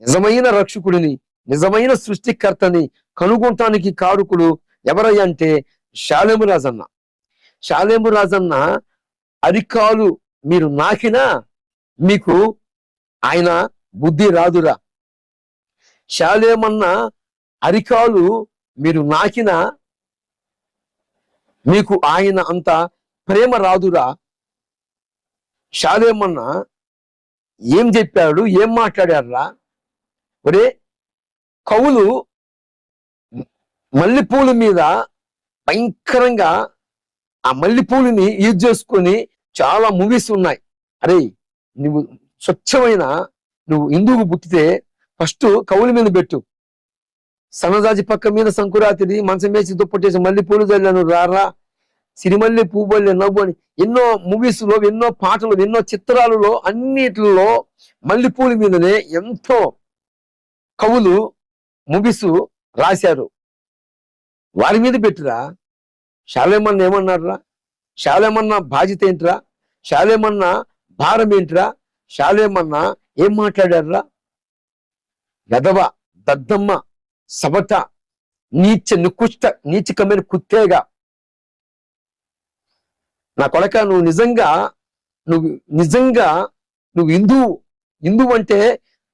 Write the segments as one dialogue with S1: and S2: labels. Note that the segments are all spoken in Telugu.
S1: నిజమైన రక్షకుడిని నిజమైన సృష్టికర్తని కనుగొనటానికి కారుకుడు ఎవరయ్యా అంటే శాలేము రాజన్న. శాలేము రాజన్న అరికాలు మీరు నాకినా మీకు ఆయన బుద్ధి రాదురా. శాలేమన్న అరికాలు మీరు నాకినా మీకు ఆయన అంత ప్రేమ రాదురా. శాలేమన్న ఏం చెప్పాడు ఏం మాట్లాడారా ఒరే కవులు మల్లెపూల మీద భయంకరంగా ఆ మల్లెపూలని యూజ్ చేసుకొని చాలా మూవీస్ ఉన్నాయి. అరే నువ్వు స్వచ్ఛమైన నువ్వు హిందువుకు పుట్టితే ఫస్ట్ కవుల మీద పెట్టు. సన్నజాజి పక్క మీద సంకురాతిది మంచం వేసి దుప్పట్టేసి మల్లెపూలు చల్లాను రారా సిరిమల్లి పూబల్లి నవ్వు అని ఎన్నో మూవీస్లో ఎన్నో పాటలు ఎన్నో చిత్రాలలో అన్నిటిలో మల్లెపూల మీదనే ఎంతో కవులు మూవీస్ రాశారు. వారి మీద పెట్టురా? శాలేమన్న ఏమన్నారా శాలేమన్న బాధ్యత ఏంట్రా? శాలేమన్న భారం ఏంట్రా? శాలేమన్న ఏం మాట్లాడారా గదవ దద్దమ్మ సబట నీచ నికుష్ట నీచికమైన కుత్తేగా. నా కొడక నువ్వు నిజంగా నువ్వు నిజంగా నువ్వు హిందువు హిందువు అంటే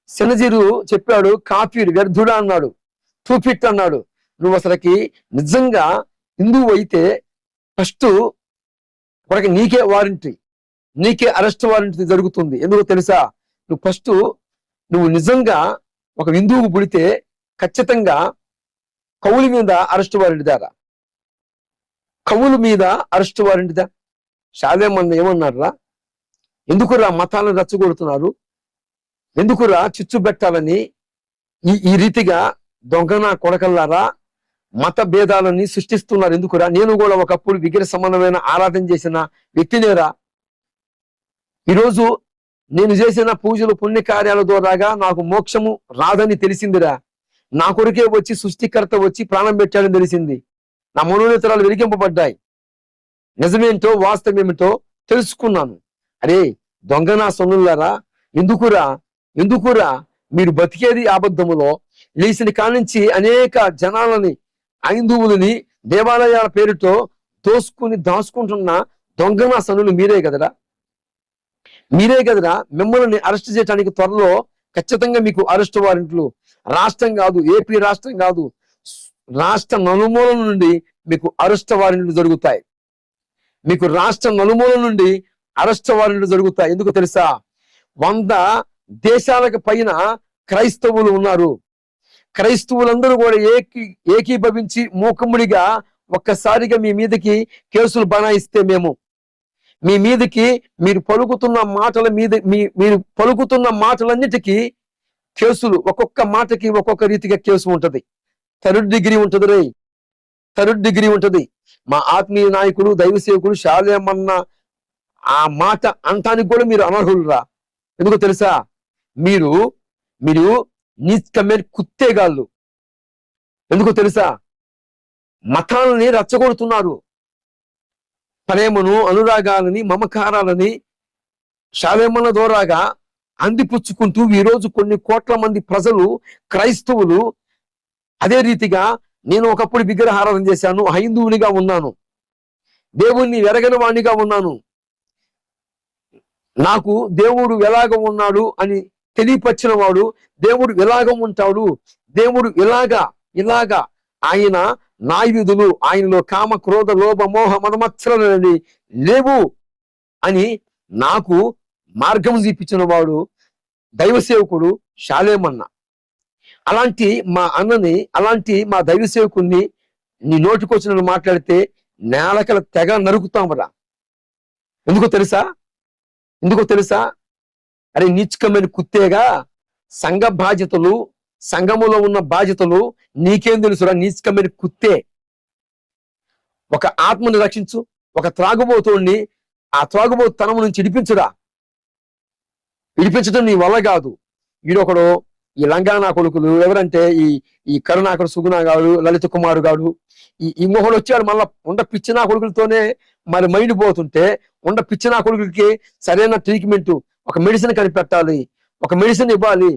S1: శనజీరు చెప్పాడు కాపీడు వ్యర్థుడా అన్నాడు తూపిట్ అన్నాడు. నువ్వు అసలుకి నిజంగా హిందువు అయితే ఫస్ట్ ఒకరికి నీకే వారంటీ నీకే అరెస్ట్ వారంటీ జరుగుతుంది. ఎందుకో తెలుసా? నువ్వు ఫస్ట్ నువ్వు నిజంగా ఒక హిందువుకు పుడితే ఖచ్చితంగా కవుల మీద అరెస్ట్ వారెంట్ దారా. కవుల మీద అరెస్ట్ వారెంట్ దా. శాలేమన్న ఏమన్నారా ఎందుకురా మతాలను రచ్చగొడుతున్నారు? ఎందుకురా చిచ్చు పెట్టాలని? ఈ ఈ రీతిగా దొంగన కొడకల్లారా? మత భేదాలని సృష్టిస్తున్నారు ఎందుకురా? నేను కూడా ఒకప్పుడు విగ్రహ సంబంధమైన ఆరాధన చేసిన వ్యక్తినేరా. ఈరోజు నేను చేసిన పూజలు పుణ్యకార్యాల ద్వారాగా నాకు మోక్షము రాదని తెలిసిందిరా. నా కొరకే వచ్చి సృష్టికర్త వచ్చి ప్రాణం పెట్టాడని తెలిసింది. నా మనోనేతరాలు వెలిగింపబడ్డాయి. నిజమేంటో వాస్తవమేమిటో తెలుసుకున్నాను. అరే దొంగ నా సొన్నులారా ఎందుకురా? ఎందుకురా? మీరు బతికేది అబద్ధములో. లేచిన కానించి అనేక జనాలని ఐందువులని దేవాలయాల పేరుతో దోసుకుని దాచుకుంటున్న దొంగనా సనులు మీరే కదరా? మీరే కదరా? మిమ్మల్ని అరెస్ట్ చేయడానికి త్వరలో ఖచ్చితంగా మీకు అరెస్ట్ వారెంట్లు. రాష్ట్రం కాదు ఏపీ రాష్ట్రం కాదు. రాష్ట్ర నలుమూల నుండి మీకు అరెస్ట్ వారెంట్లు జరుగుతాయి. మీకు రాష్ట్ర నలుమూల నుండి అరెస్ట్ వారెంట్లు జరుగుతాయి. ఎందుకు తెలుసా? వంద దేశాలకు పైన క్రైస్తవులు ఉన్నారు. క్రైస్తవులందరూ కూడా ఏకీ ఏకీభవించి మూకముడిగా ఒక్కసారిగా మీ మీదకి కేసులు బనాయిస్తే మేము. మీ మీదకి మీరు పలుకుతున్న మాటల మీద మీ మీరు పలుకుతున్న మాటలన్నిటికీ కేసులు ఒక్కొక్క మాటకి ఒక్కొక్క రీతిగా కేసు ఉంటుంది. థర్డ్ డిగ్రీ ఉంటుంది రే థర్డ్ డిగ్రీ ఉంటది. మా ఆత్మీయ నాయకుడు దైవ సేవకుడు శాలేమన్న ఆ మాట అంటానికి కూడా మీరు అనర్హులురా. ఎందుకో తెలుసా? మీరు మీరు నిష్కమైన కుత్తేగాళ్ళు. ఎందుకో తెలుసా? మతాలని రచ్చగొడుతున్నారు. ప్రేమను అనురాగాలని మమకారాలని శాలేమన్న ద్వారాగా అందిపుచ్చుకుంటూ ఈరోజు కొన్ని కోట్ల మంది ప్రజలు క్రైస్తవులు అదే రీతిగా నేను ఒకప్పుడు విగ్రహారాధన చేశాను హైందువునిగా ఉన్నాను. దేవుణ్ణి ఎరగని వాణిగా ఉన్నాను. నాకు దేవుడు ఎలాగ ఉన్నాడు అని తెలియపరిచిన వాడు దేవుడు ఇలాగ ఉంటాడు దేవుడు ఇలాగా ఇలాగా. ఆయన నాయుధులు ఆయనలో కామ క్రోధ లోభ మోహ మనమత్సరాలని లేవు అని నాకు మార్గం చూపించిన వాడు దైవ సేవకుడు శాలేమన్న. అలాంటి మా అన్నని అలాంటి మా దైవ సేవకుణ్ణి నీ నోటికొచ్చిన మాట్లాడితే నేలకల తెగ నరుకుతామరా ఎందుకో తెలుసా? ఎందుకో తెలుసా? అరే నీచకమైన కుత్తేగా సంఘ బాధ్యతలు సంఘములో ఉన్న బాధ్యతలు నీకేం తెలుసురా? నీచకమైన కుత్తే. ఒక ఆత్మని రక్షించు ఒక త్రాగుబోతుడిని ఆ త్రాగుబోతు తనము నుంచి ఇడిపించురా విడిపించడం నీ వల్ల కాదు. ఈడొకడు ఈ లంగానా కొడుకులు ఎవరంటే ఈ ఈ కరుణాకర్ సుగుణ గాడు లలిత కుమారు గాడు ఈ ఈ వచ్చాడు మళ్ళా ఉండ పిచ్చినా కొడుకులతోనే మరి మైండ్ పోతుంటే ఉండ పిచ్చినా కొడుకులకి సరైన ట్రీట్మెంట్ ఒక మెడిసిన్ కనిపెట్టాలి ఒక మెడిసిన్ ఇవ్వాలి